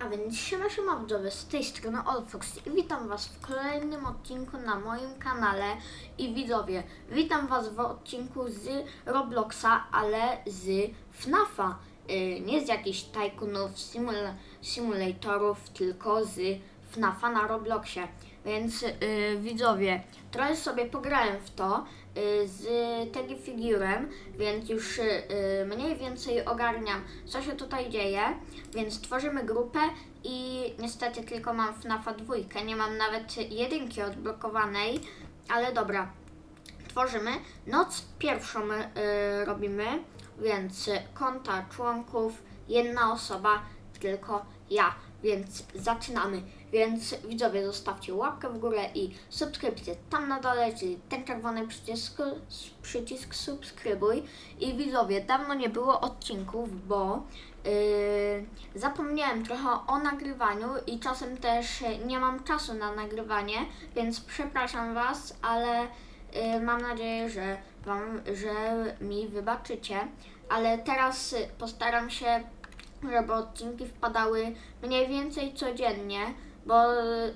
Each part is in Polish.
A więc siema siema z tej strony Olfox i witam was w kolejnym odcinku na moim kanale. I widzowie, witam was w odcinku z Robloxa, ale z FNAFa, yy, nie z jakichś tajkunów, simula- simulatorów, tylko z FNAFa na Robloxie, więc yy, widzowie, trochę sobie pograłem w to z Teddy Figurem, więc już yy, mniej więcej ogarniam, co się tutaj dzieje, więc tworzymy grupę i niestety tylko mam FNAFa dwójkę, nie mam nawet jedynki odblokowanej, ale dobra, tworzymy. Noc pierwszą y, robimy, więc konta członków, jedna osoba, tylko ja, więc zaczynamy. Więc widzowie, zostawcie łapkę w górę i subskrypcję tam na dole, czyli ten czerwony przycisk, przycisk subskrybuj. I widzowie, dawno nie było odcinków, bo yy, zapomniałem trochę o nagrywaniu i czasem też nie mam czasu na nagrywanie, więc przepraszam Was, ale yy, mam nadzieję, że, wam, że mi wybaczycie. Ale teraz postaram się żeby odcinki wpadały mniej więcej codziennie, bo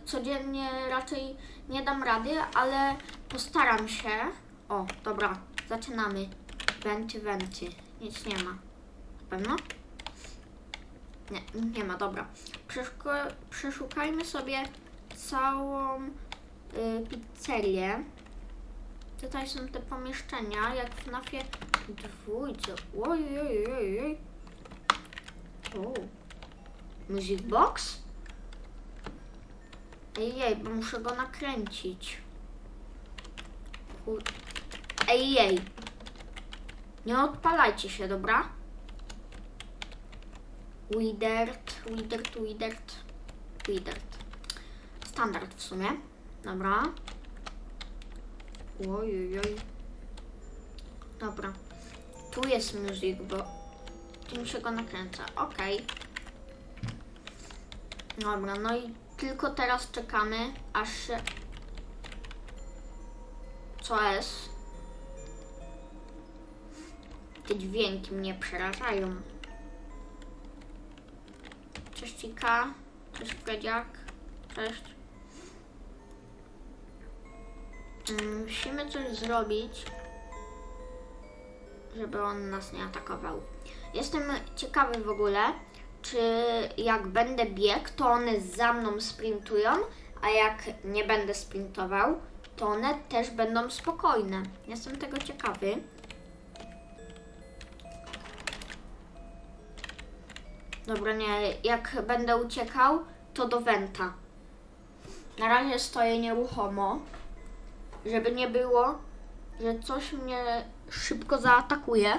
codziennie raczej nie dam rady, ale postaram się. O, dobra, zaczynamy. Wenty, wenty. Nic nie ma. Na pewno? Nie, nie ma, dobra. Przeszko- przeszukajmy sobie całą y, pizzerię. Tutaj są te pomieszczenia, jak w nafie dwójce. Oj, oj, oj, oj. O. Music box? Ej, jej, bo muszę go nakręcić. Kur... Ej, jej. Nie odpalajcie się, dobra? Widert, widert, widert, widert. Standard w sumie. Dobra. Oj, oj, oj. Dobra. Tu jest music, bo się go nakręca. Okej. Dobra, no i tylko teraz czekamy, aż się... Co jest? Te dźwięki mnie przerażają. Cześć Ika. Cześć Fredziak. Cześć. Mm, Musimy coś zrobić, żeby on nas nie atakował. Jestem ciekawy w ogóle, czy jak będę biegł, to one za mną sprintują, a jak nie będę sprintował, to one też będą spokojne. Jestem tego ciekawy. Dobra, nie, jak będę uciekał, to do Wenta. Na razie stoję nieruchomo, żeby nie było, że coś mnie szybko zaatakuje,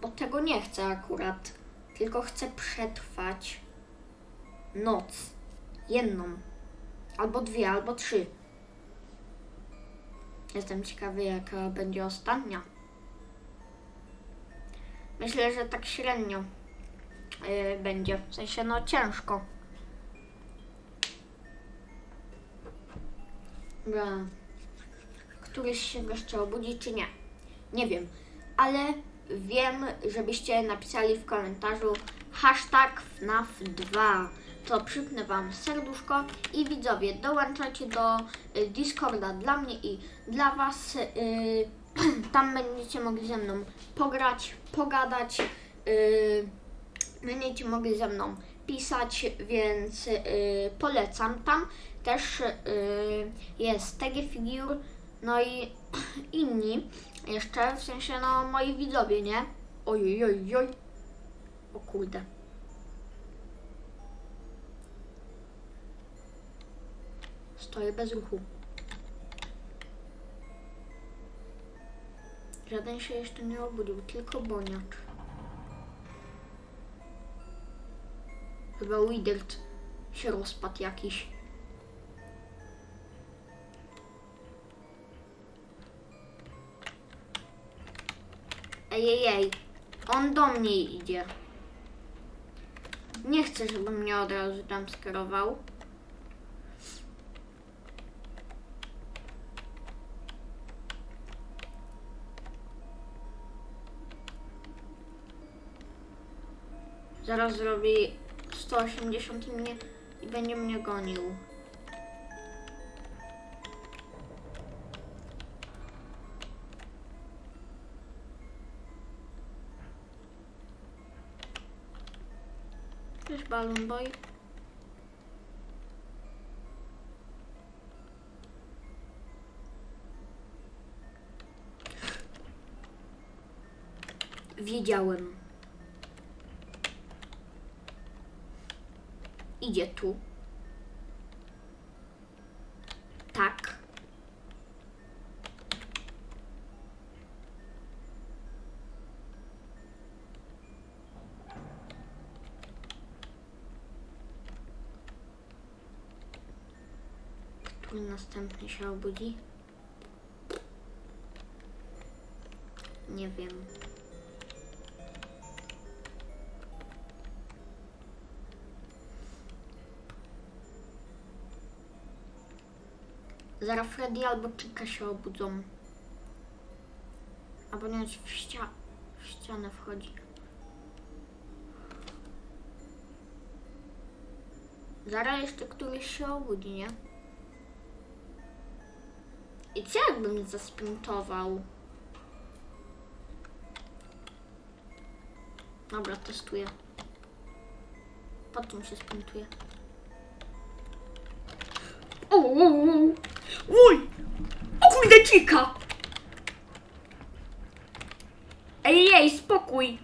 bo tego nie chcę akurat. Tylko chcę przetrwać noc. Jedną. Albo dwie, albo trzy. Jestem ciekawy, jaka będzie ostatnia. Myślę, że tak średnio yy, będzie. W sensie, no ciężko. Dobra. Któryś się jeszcze obudzi, czy nie? Nie wiem. Ale wiem, żebyście napisali w komentarzu hashtag FNAF2. To przypnę Wam serduszko i widzowie, dołączacie do y, Discorda dla mnie i dla Was. Y, tam będziecie mogli ze mną pograć, pogadać. Y, będziecie mogli ze mną pisać, więc polecam tam. Też jest TG Figure, no i inni jeszcze, w sensie no moi widzowie, nie? Oj, oj, oj. O kurde. Stoję bez ruchu. Żaden się jeszcze nie obudził, tylko boniacz. Chyba Widert się rozpadł jakiś. Ej, ej, ej. On do mnie idzie. Nie chcę, żeby mnie od razu tam skierował. Zaraz zrobi 180 i, mnie, i będzie mnie gonił. Balloon Boy. Wiedziałem. Idzie tu. Tak. Który następny się obudzi? Nie wiem. Zaraz Freddy albo Chica się obudzą. Albo nie w, ścia- w ścianę wchodzi. Zaraz jeszcze któryś się obudzi, nie? I co jakbym zasprintował? Dobra, testuję. Po czym się sprintuje? O, o, o. Uj! O kurde, cika! Ej, jej, spokój!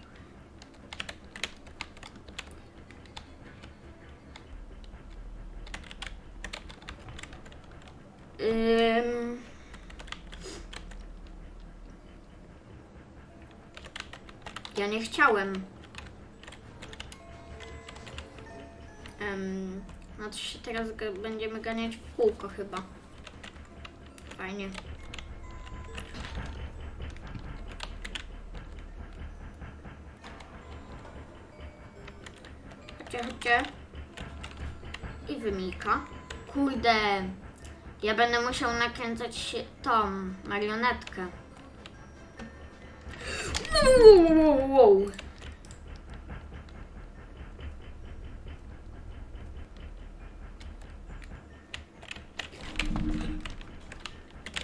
Ym... Ja nie chciałem. Um, no to się teraz będziemy ganiać w kółko chyba. Fajnie. Chodźcie, chodźcie. I wymika. Kurde. Ja będę musiał nakręcać się tą marionetkę. Wow.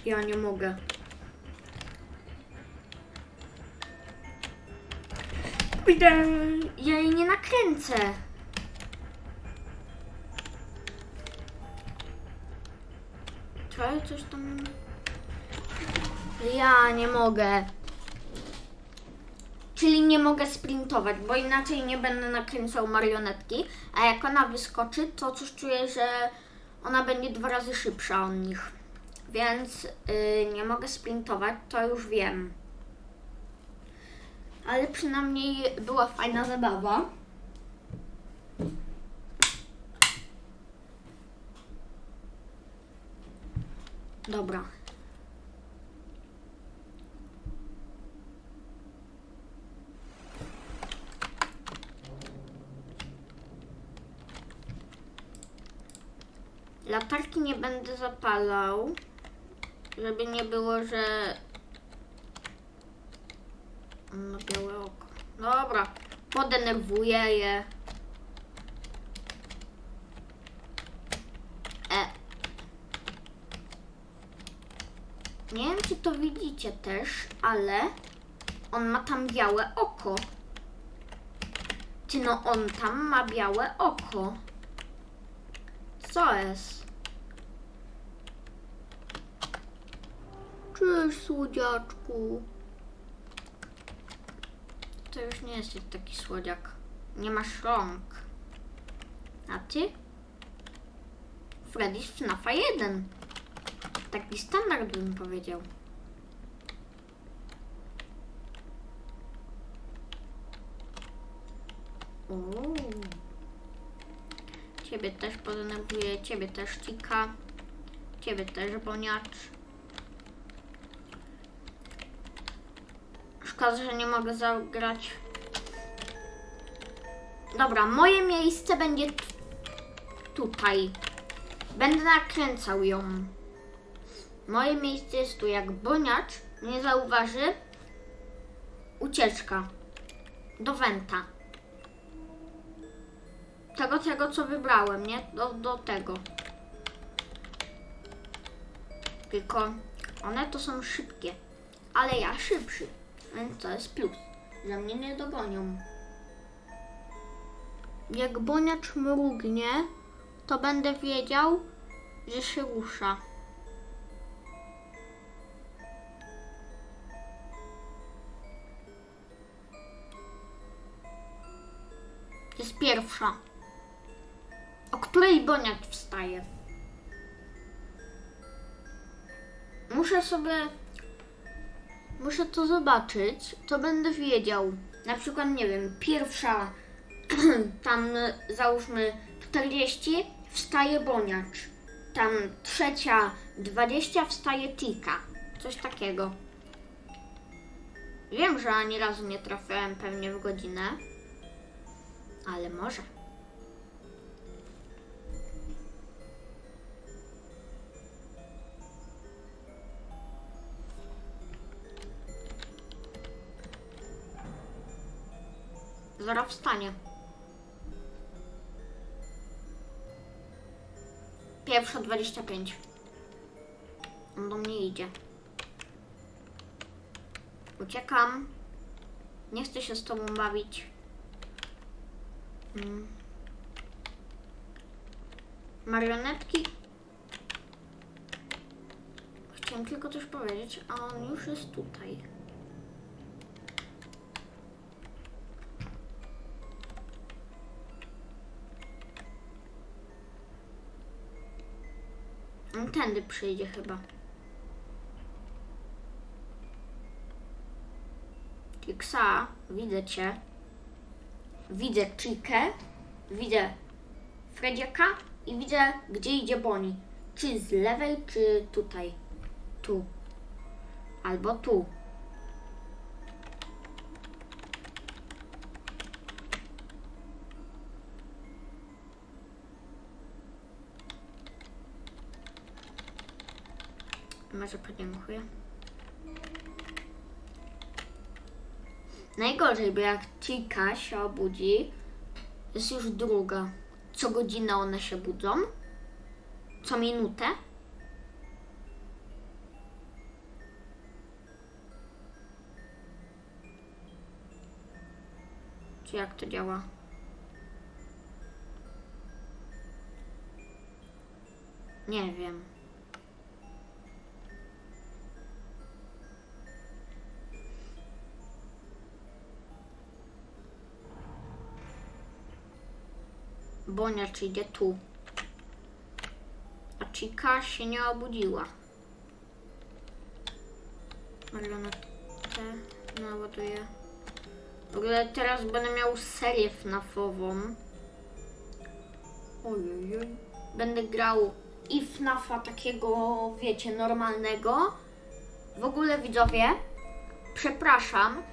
Ja nie mogę. Kurde, ja jej nie nakręcę. Czy coś tam... Ja nie mogę. Czyli nie mogę sprintować, bo inaczej nie będę nakręcał marionetki, a jak ona wyskoczy, to coś czuję, że ona będzie dwa razy szybsza od nich. Więc yy, nie mogę sprintować, to już wiem. Ale przynajmniej była fajna zabawa. Dobra. Latarki nie będę zapalał, żeby nie było, że ma białe oko. Dobra, podenerwuję je. E. Nie wiem, czy to widzicie też, ale on ma tam białe oko. Czy no on tam ma białe oko? Co jest? Cześć, słodziaczku. To już nie jesteś taki słodziak. Nie masz rąk. A ty? Freddy z FNAFa 1. Taki standard bym powiedział. Uuu. Ciebie też podenerwuję, ciebie też cika, ciebie też boniacz. Szkoda, że nie mogę zagrać. Dobra, moje miejsce będzie tutaj. Będę nakręcał ją. Moje miejsce jest tu. Jak boniacz nie zauważy, ucieczka do Wenta. tego, tego co wybrałem, nie? Do, do tego. Tylko one to są szybkie, ale ja szybszy, więc to jest plus, że mnie nie dogonią. Jak boniacz mrugnie, to będę wiedział, że się rusza. Jest pierwsza. O której boniacz wstaje? Muszę sobie. Muszę to zobaczyć, to będę wiedział. Na przykład, nie wiem, pierwsza, tam załóżmy 40, wstaje boniacz. Tam trzecia 20 wstaje tika. Coś takiego. Wiem, że ani razu nie trafiałem pewnie w godzinę, ale może. Zaraz wstanie. Pierwsza 25. On do mnie idzie. Uciekam. Nie chcę się z tobą bawić. Mm. Marionetki. Chciałem tylko coś powiedzieć, a on już jest tutaj. Tędy przyjdzie chyba. Kiksa, widzę cię. Widzę Chikę, widzę Fredziaka i widzę, gdzie idzie Boni. Czy z lewej, czy tutaj. Tu. Albo tu. Może podziękuję. Najgorzej, bo jak Chica się obudzi, jest już druga. Co godzinę one się budzą? Co minutę? Czy jak to działa? Nie wiem. Boniacz idzie tu. A Chica się nie obudziła. Marionetkę naładuję. W ogóle teraz będę miał serię FNAF-ową. Ojej. Będę grał i FNAFa takiego, wiecie, normalnego. W ogóle widzowie, przepraszam,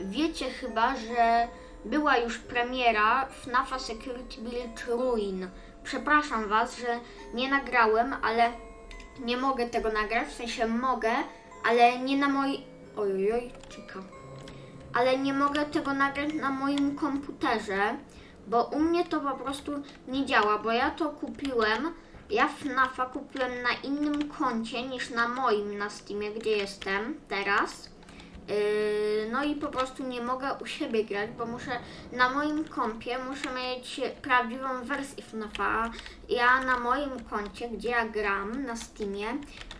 wiecie chyba, że była już premiera FNAFa Security Build Ruin. Przepraszam Was, że nie nagrałem, ale nie mogę tego nagrać, w sensie mogę, ale nie na mojej... Ojojoj, czeka. Ale nie mogę tego nagrać na moim komputerze, bo u mnie to po prostu nie działa, bo ja to kupiłem, ja FNAFa kupiłem na innym koncie niż na moim na Steamie, gdzie jestem teraz. Yy, no i po prostu nie mogę u siebie grać, bo muszę na moim kompie muszę mieć prawdziwą wersję FNAFa. Ja na moim koncie, gdzie ja gram na Steamie,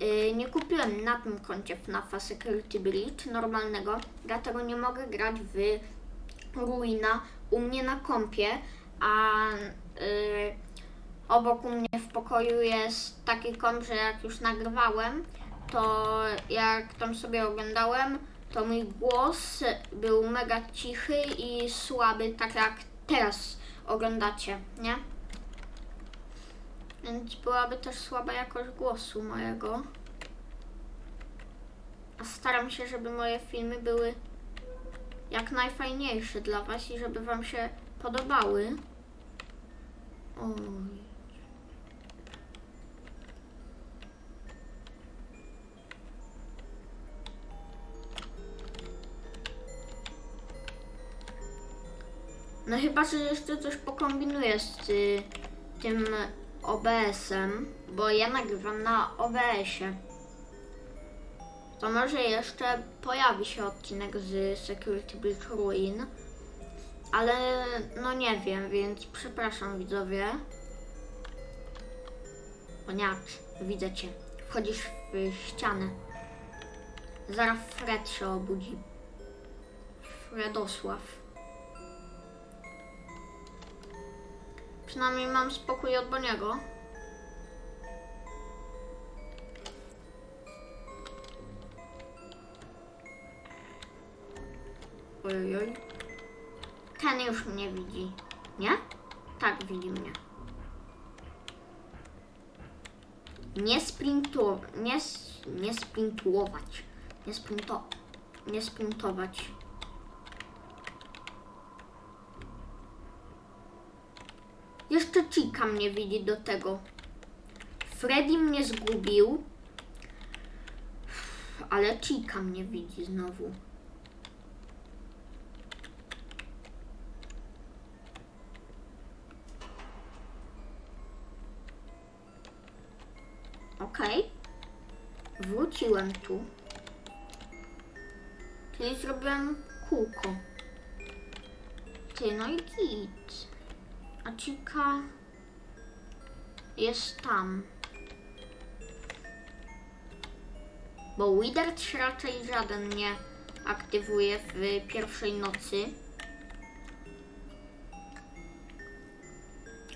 yy, nie kupiłem na tym koncie FNAFa Security Breach normalnego, dlatego nie mogę grać w Ruina u mnie na kompie, a yy, obok u mnie w pokoju jest taki komp, że jak już nagrywałem, to jak tam sobie oglądałem, to mój głos był mega cichy i słaby, tak jak teraz oglądacie, nie? Więc byłaby też słaba jakość głosu mojego. A staram się, żeby moje filmy były jak najfajniejsze dla Was i żeby Wam się podobały. Oj. No chyba, że jeszcze coś pokombinuję z y, tym OBS-em, bo ja nagrywam na OBS-ie. To może jeszcze pojawi się odcinek z Security Breach Ruin, ale no nie wiem, więc przepraszam widzowie. Poniacz, widzę cię. Wchodzisz w ścianę. Zaraz Fred się obudzi. Fredosław. Przynajmniej mam spokój od Boniego. Ojoj. Ten już mnie widzi. Nie? Tak, widzi mnie. Nie sprintu... Nie, nie sprintować. Nie sprinto... Nie sprintować. Jeszcze Chica mnie widzi do tego. Freddy mnie zgubił. Ale Chica mnie widzi znowu. Okej. Wróciłem tu. Czyli zrobiłem kółko. Ty, no i git. A Cika jest tam. Bo Withers raczej żaden nie aktywuje w pierwszej nocy.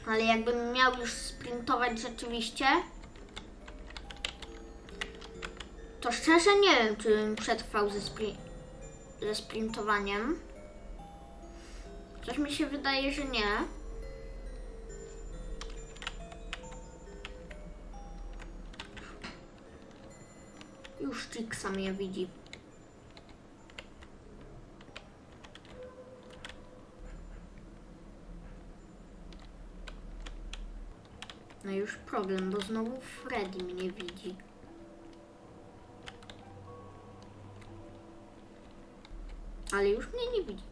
Ale jakbym miał już sprintować rzeczywiście, to szczerze nie wiem, czy bym przetrwał ze, spri- ze sprintowaniem. Coś mi się wydaje, że nie. Już Chicksa mnie widzi. No już problem, bo znowu Freddy mnie widzi. Ale już mnie nie widzi.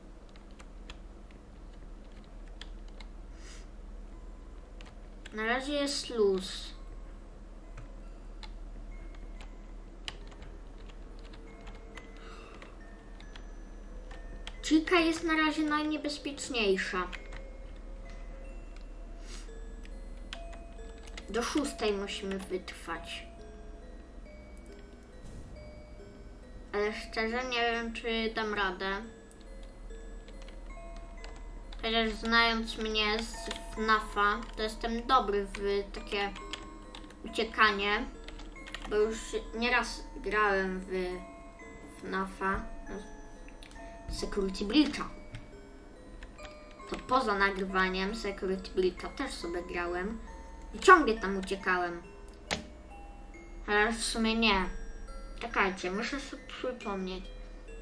Na razie jest luz. Chica jest na razie najniebezpieczniejsza. Do szóstej musimy wytrwać. Ale szczerze nie wiem, czy dam radę. Chociaż znając mnie z FNAFa, to jestem dobry w takie uciekanie. Bo już nieraz grałem w FNAFa. Security Breacha. To poza nagrywaniem Security Breacha też sobie grałem. I ciągle tam uciekałem. Ale w sumie nie. Czekajcie, muszę sobie przypomnieć.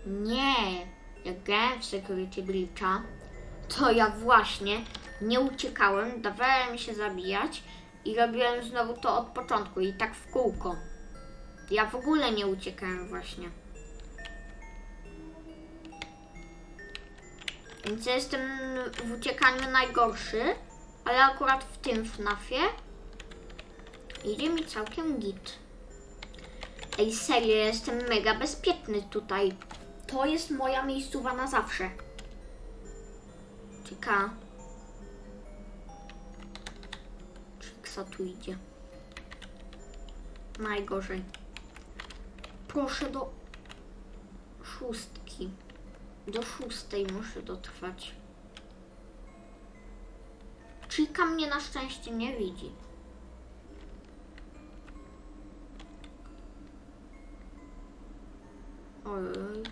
Nie, jak grałem w Security Breacha, to ja właśnie nie uciekałem, dawałem się zabijać i robiłem znowu to od początku i tak w kółko. Ja w ogóle nie uciekałem właśnie. Więc ja jestem w uciekaniu najgorszy, ale akurat w tym FNAFie idzie mi całkiem git. Ej, serio, jestem mega bezpieczny tutaj. To jest moja miejscowa na zawsze. Czeka. Czyksa tu idzie. Najgorzej. Proszę do szóstki. Do szóstej muszę dotrwać. Chica mnie na szczęście nie widzi. Ojej.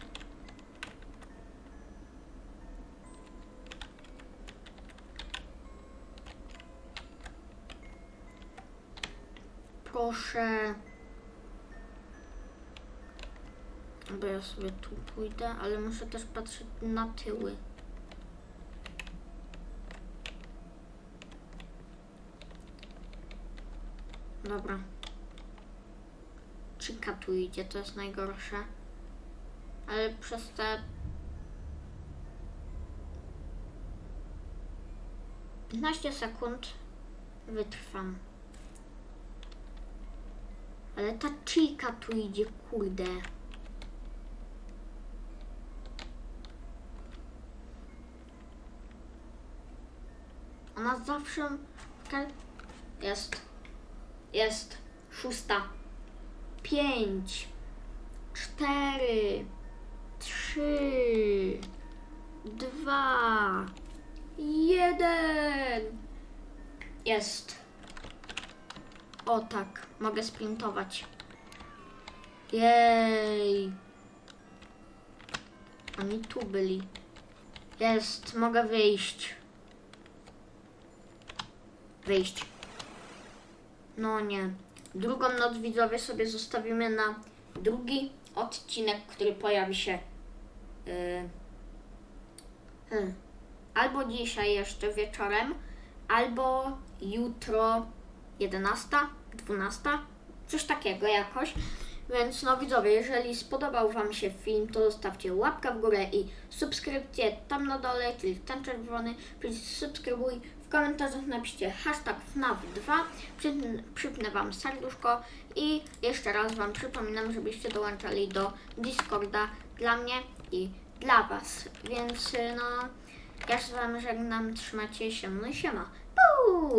Proszę. Bo ja sobie tu pójdę, ale muszę też patrzeć na tyły. Dobra. Chica tu idzie, to jest najgorsze. Ale przez te 15 sekund wytrwam. Ale ta chica tu idzie, kurde. Ona zawsze... Jest. Jest. Szósta. Pięć. Cztery. Trzy. Dwa. Jeden. Jest. O tak, mogę sprintować. Jej. Oni tu byli. Jest, mogę wyjść. Wyjść. No nie. Drugą noc widzowie sobie zostawimy na drugi odcinek, który pojawi się yy, hmm, albo dzisiaj jeszcze wieczorem, albo jutro 11, 12, coś takiego jakoś. Więc no widzowie, jeżeli spodobał Wam się film, to zostawcie łapkę w górę i subskrypcję tam na dole, czyli ten czerwony, przycisk subskrybuj. Komentarzach napiszcie hashtag FNAF2, przypnę, przypnę Wam serduszko i jeszcze raz Wam przypominam, żebyście dołączali do Discorda dla mnie i dla Was. Więc y, no, ja się z Wami żegnam, trzymajcie się, no i siema. Puu!